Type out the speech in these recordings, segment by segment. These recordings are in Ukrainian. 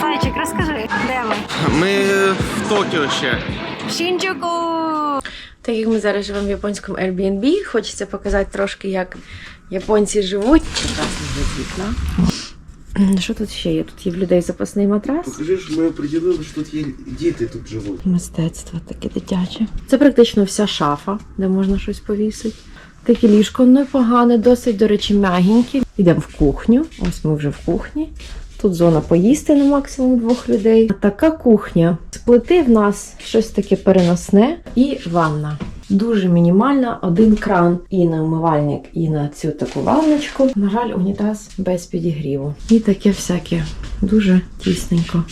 Зайчик, розкажи, де ми? Ми в Токіо ще. Шінджуку! Так як ми зараз живемо в японському Airbnb, хочеться показати трошки, як японці живуть. Чи вікна. Що тут ще є? Тут є в людей запасний матрас. Покажи, що ми приділили, що тут є діти тут живуть. Мистецтво таке дитяче. Це практично вся шафа, де можна щось повісити. Таке ліжко непогане, досить, до речі, м'ягеньке. Йдемо в кухню. Ось ми вже в кухні. Тут зона поїсти на максимум двох людей. А така кухня. З плити в нас щось таке переносне і ванна. Дуже мінімальна, один кран і на умивальник, і на цю таку ванночку. На жаль, унітаз без підігріву. І таке всяке дуже тісненько.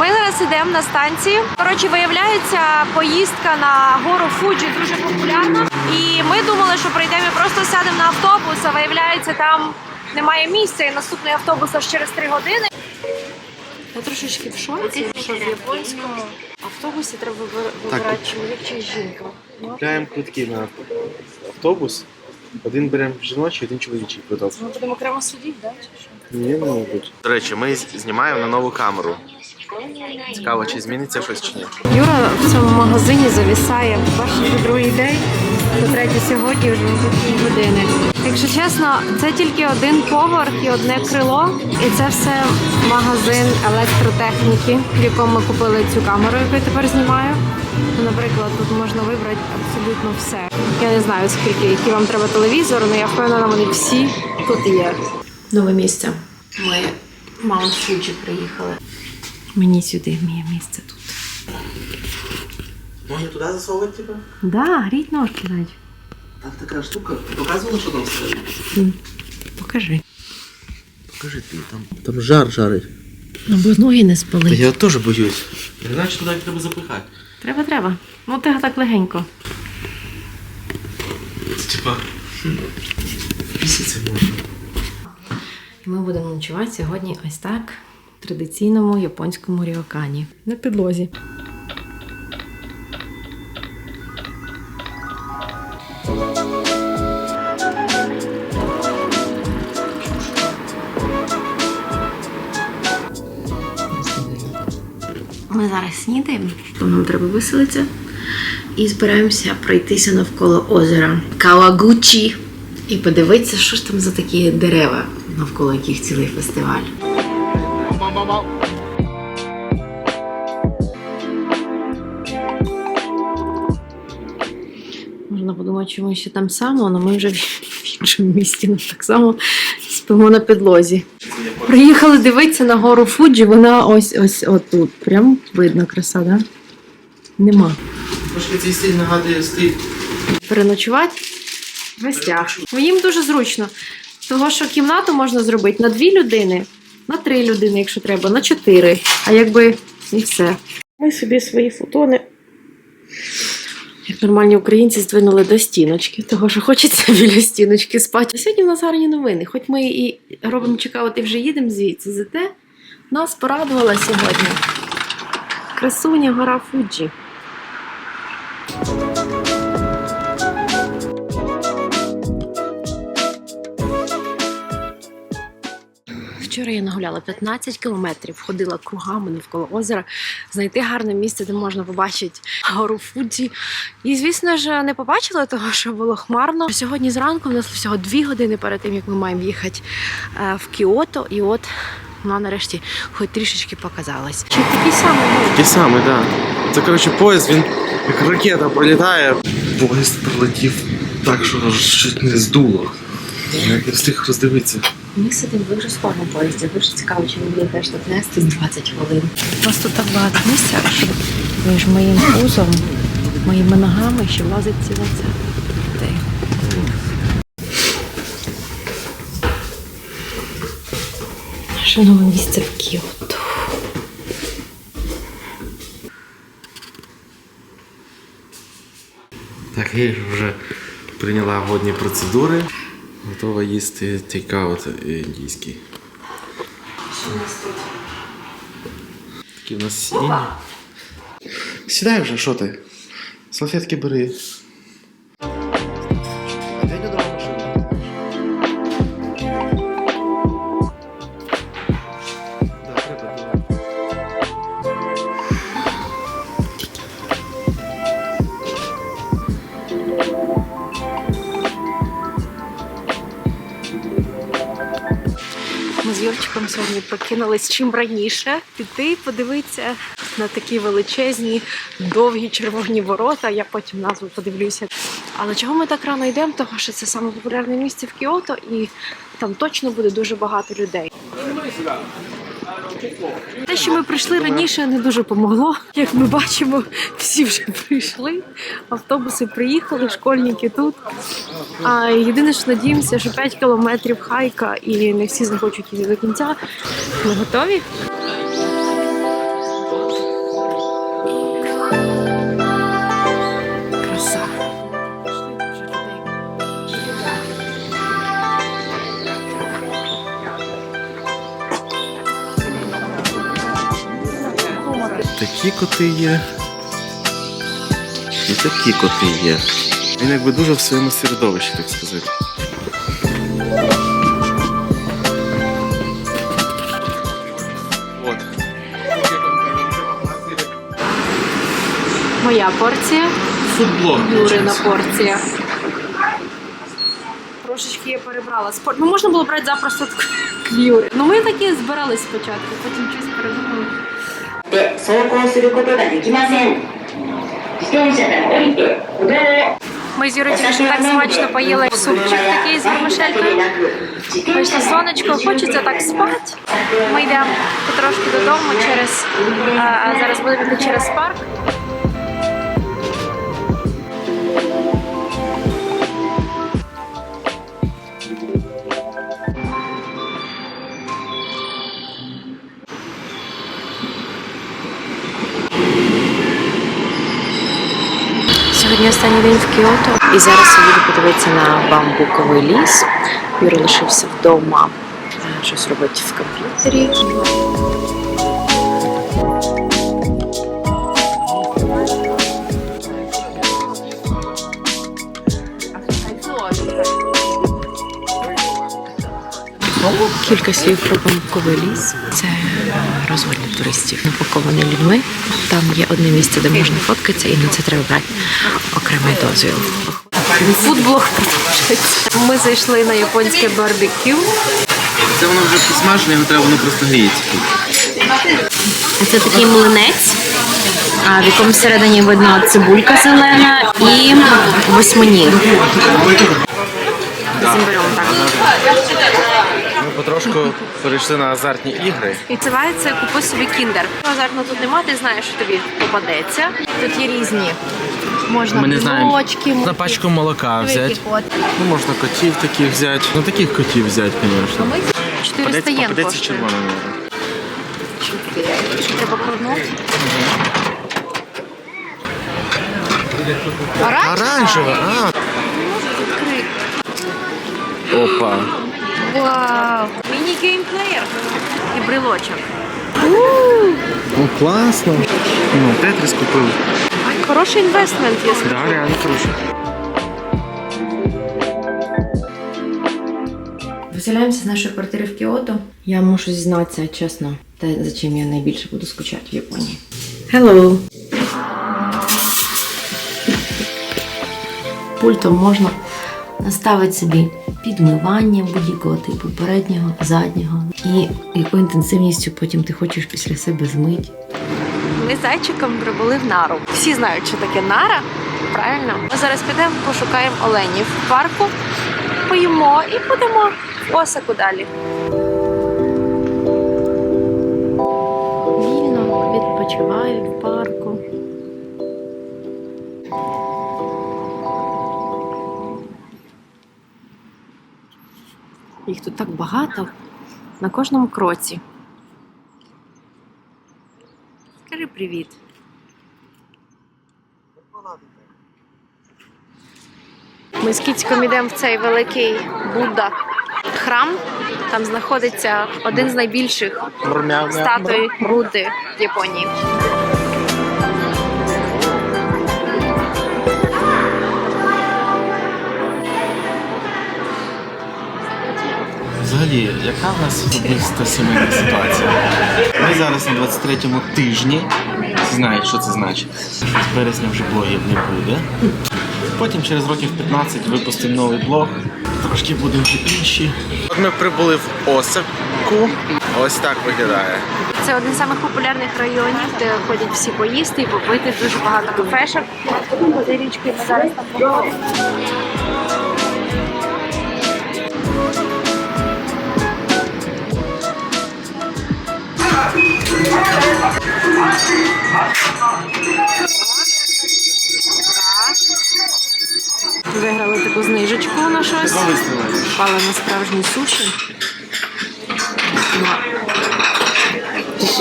Ми зараз йдемо на станцію. Коротше, виявляється, поїздка на гору Фуджі дуже популярна. І ми думали, що прийдемо і просто сядемо на автобус, а виявляється, там немає місця, і наступний автобус аж через три години. Я трошечки в шоці, що в японському автобусі треба вибирати чоловік чи жінка. Купляємо квитки на автобус. Один беремо жіночий, один чоловічий квиток. Ми будемо окремо сидіти, да? чи? Ні, не мабуть. До речі, ми знімаємо на нову камеру. Цікаво, чи зміниться щось чи ні. Юра в цьому магазині завісає перший і другий день, по третій сьогодні вже вже години. Якщо чесно, це тільки один поверх і одне крило, і це все магазин електротехніки, в якому ми купили цю камеру, яку я тепер знімаю. Ну, Наприклад, тут можна вибрати абсолютно все. Я не знаю скільки, який вам треба телевізор, але я впевнена, вони всі тут є. Нове місце. Ми в Маунт Фуджі приїхали. Мені сюди моє місце тут. Можна туди засовувати, типу? Да, гріть ножки навіть. Там така штука. Показувала, що там стоїть? Покажи. Покажи ти, там. Там жар жарить. Ну, бо ноги не спали. я теж боюсь. Іначе туди треба запихати. Треба, треба. Ну, ти так легенько. Це типа. Пісяться можна. Ми будемо ночувати сьогодні ось так, в традиційному японському ріокані. На підлозі. Ми зараз снідаємо, то нам треба виселитися. І збираємося пройтися навколо озера Кавагучі і подивитися, що ж там за такі дерева, навколо яких цілий фестиваль. Що ми ще там само, але ми вже в іншому місті. Ми так само спимо на підлозі. Приїхали дивитися на гору Фуджі, вона ось ось отут. Прям видно краса, да? Нема. Трошки цей стиль нагадує стиль. переночувати в гостях. Їм дуже зручно. Того, що кімнату можна зробити на дві людини, на три людини, якщо треба, на чотири. А якби і все. Ми собі свої футони, як нормальні українці, здвинули до стіночки, того що хочеться біля стіночки спати. Сьогодні в нас гарні новини. Хоч ми і робимо чекати, вже їдемо звідси, зате нас порадувала сьогодні. Красуня гора Фуджі. Вчора я нагуляла 15 кілометрів, ходила кругами навколо озера, знайти гарне місце, де можна побачити гору Фуджі. І, звісно ж, не побачила того, що було хмарно. Сьогодні зранку в нас всього дві години перед тим, як ми маємо їхати е, в Кіото, і от вона нарешті хоч трішечки показалась. Чи такий самий був? Такий самий, так. Да. Це, коротше, поїзд, він як ракета пролітає. Поїзд пролетів так, що чуть не здуло. Я не встиг роздивитися. Ми сидимо в дуже скорому поїзді. Дуже цікаво, чи він буде теж тут нести з 20 хвилин. У вас тут так багато місця, між моїм пузом, моїми ногами ще влазить ціла ця. Де? Наше нове місце в Кіото. Так, я вже прийняла годні процедури. Готова їсти тейкаут індійський. Що у нас тут? Такі в нас сидіння. Сідай вже, що ти? Салфетки бери. Юрчиком сьогодні прокинулись чим раніше піти подивитися на такі величезні, довгі червоні ворота. Я потім назву подивлюся. Але чого ми так рано йдемо? Тому що це саме популярне місце в Кіото, і там точно буде дуже багато людей. Те, що ми прийшли раніше, не дуже помогло. Як ми бачимо, всі вже прийшли. Автобуси приїхали, школьники тут. А єдине, що надіємося, що 5 кілометрів хайка і не всі захочуть йти до кінця. Ми готові? Такі коти є. І такі коти є. Він якби дуже в своєму середовищі, так сказати. От. Моя порція, Футблог. Юрина порція. Трошечки я перебрала спорт. Ну можна було брати запросто квюри. Ну ми такі збирались спочатку, потім щось передумали. で走行することができません自転車から降りて歩道を Ми з Юрою тільки що так смачно поїли супчик такий з вермишелькою. Вийшло сонечко, хочеться так спати. Ми йдемо потрошки додому через а, а зараз будемо йти через парк. Сьогодні останній день в Кіото, і зараз я буду подивитися на бамбуковий ліс. Юра лишився вдома, щось робить в комп'ютері. Кілька слів про бамбуковий ліс. Це розвод для туристів, напакований людьми. Там є одне місце, де можна фоткатися, і на це треба брати окремий дозвіл. Фудблог продовжується. Ми зайшли на японське барбекю. Це воно вже посмажене, його треба, воно просто гріється. Це такий млинець, в якому всередині видно цибулька зелена і восьминіг. З імбирем, так. Потрошку перейшли на азартні ігри. І називається Купи собі кіндер. Азартно тут нема, ти знаєш, що тобі попадеться. Тут є різні. Можна Ми не знаємо. На пачку молока взяти. Ну, можна котів таких взяти. Ну таких котів взяти, звісно. 400 єн Попадеться коштує. червона міра. Треба крутнути. Оранжева? Оранжева, а. Опа. Вау! Міні-геймплеєр. І брелочок. Ну класно. Ну, Тетрис купив. Хороший інвестмент, я скажу. Да, реально хороший. Виселяємося з нашої квартири в Кіото. Я мушу зізнатися чесно, те, за чим я найбільше буду скучати в Японії. Hello! Пультом можна наставити собі підмивання будь-якого типу переднього, заднього і яку інтенсивністю потім ти хочеш після себе змити. Ми з зайчиком прибули в нару. Всі знають, що таке нара. Правильно? Ми зараз підемо, пошукаємо оленів в парку, поїмо і будемо в Осаку далі. Вільно відпочиваю Їх тут так багато на кожному кроці. Скажи привіт. Ми з Кіцьком йдемо в цей великий Будда храм. Там знаходиться один з найбільших статуй Будди в Японії. Взагалі, яка в нас особиста сімейна ситуація? Ми зараз на 23-му тижні. Знають, що це значить. З березня вже блогів не буде. Потім через років 15 випустимо новий блог. Трошки буде вже інші. От ми прибули в Осаку. Ось так виглядає. Це один з самих популярних районів, де ходять всі поїсти і попити. Дуже багато кафешок. За річкою ми зараз там походимо. Виграли таку знижечку на щось. Впали на справжні суші. На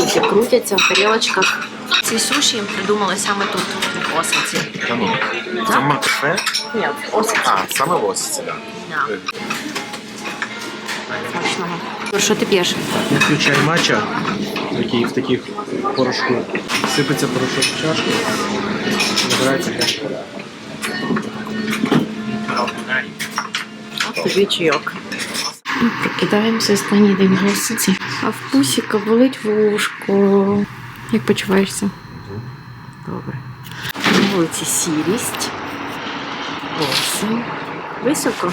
такі, крутяться в тарілочках. Ці суші придумали саме тут, в Осиці. Ну. Саме кафе? Ні, в Осиці. А, саме в Осиці, так. Да. Смачного. Що ти п'єш? Я п'ю чай матча, який в таких порошку. Сипеться порошок в чашку, набирається кашка. Тобі чайок. Ми прокидаємося останній день в Осиці. А в пусіка болить вушко. Як почуваєшся? Добре. На вулиці сірість. Осень. Високо.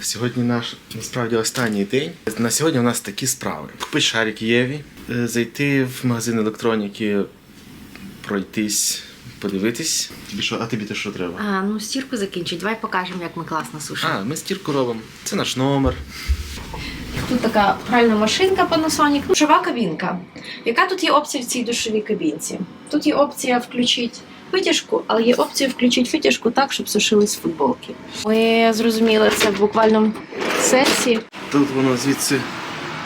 Сьогодні наш насправді останній день. На сьогодні у нас такі справи: купити шарик Єві, е, зайти в магазин електроніки, пройтись, подивитись. Тобі що, а тобі то що треба? А, ну стірку закінчить. Давай покажемо, як ми класно сушимо. А, ми стірку робимо. Це наш номер. Тут така пральна машинка Panasonic. Душова кабінка. Яка тут є опція в цій душовій кабінці? Тут є опція включити витяжку, але є опція включити витяжку так, щоб сушились футболки. Ми зрозуміли це в буквальному сенсі. Тут воно звідси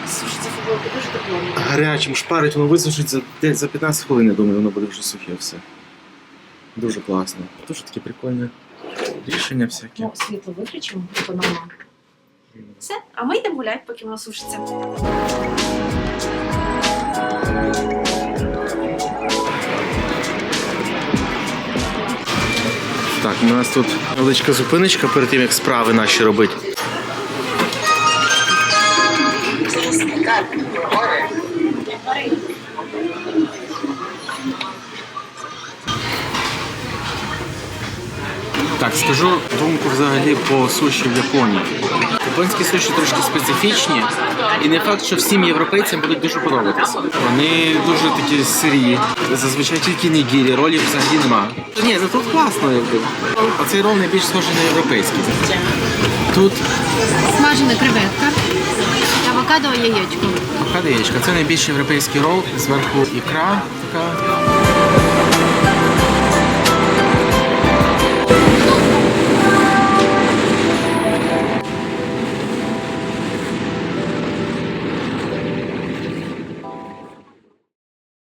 Сушиться футболки дуже тепло. гарячим шпарить, воно висушить за, десь за 15 хвилин, я думаю, воно буде вже сухе все. Дуже класно. Дуже таке прикольне рішення всяке. Ну, світло виключимо, економимо. Все, а ми йдемо гуляти, поки воно сушиться. У нас тут величка зупиночка перед тим, як справи наші робити. Так, скажу думку взагалі по суші в Японії. Японські суші трошки специфічні, і не факт, що всім європейцям будуть дуже подобатися. Вони дуже такі сирі. Зазвичай тільки нігірі, ролів взагалі нема. Ні, ну тут класно, якби. А цей рол найбільш схожий на європейський. Тут Смажена креветка, авокадо, яєчко. Хадаєчка. Це найбільш європейський рол. Зверху ікра така